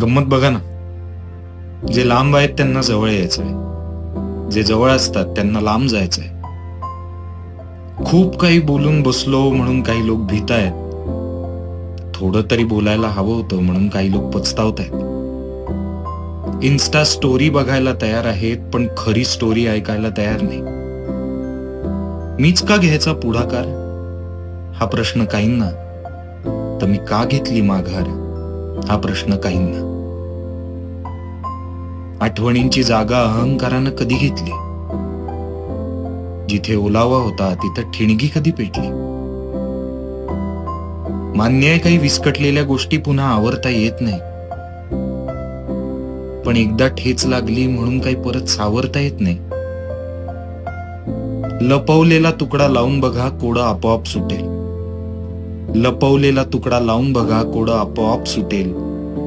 गंमत बघा ना. जे लांब आहेत त्यांना जवळ यायचंय. जे जवळ असतात त्यांना लांब जायचंय. खूप काही बोलून बसलो म्हणून काही लोक भीत आहेत थोडं तरी बोलायला हवं होतं म्हणून काही लोक पचतावत आहेत इन्स्टा स्टोरी बघायला तयार आहेत पण खरी स्टोरी ऐकायला तयार नाही. मीच का घ्यायचा पुढाकार? हा प्रश्न काहींना. तर मी का घेतली माघार? हा प्रश्न काहींना. आठवणींची जागा अहंकारानं कधी घेतली? जिथे ओलावा होता तिथं ठिणगी कधी पेटली? मान्य आहे काही विस्कटलेल्या गोष्टी पुन्हा आवरता येत नाही. पण एकदा ठेच लागली म्हणून काही परत सावरता येत नाही. लपवलेला तुकडा लावून बघा कोडं आपोआप सुटेल. लपवलेला तुकडा लावून बघा कोडं आपोआप सुटेल.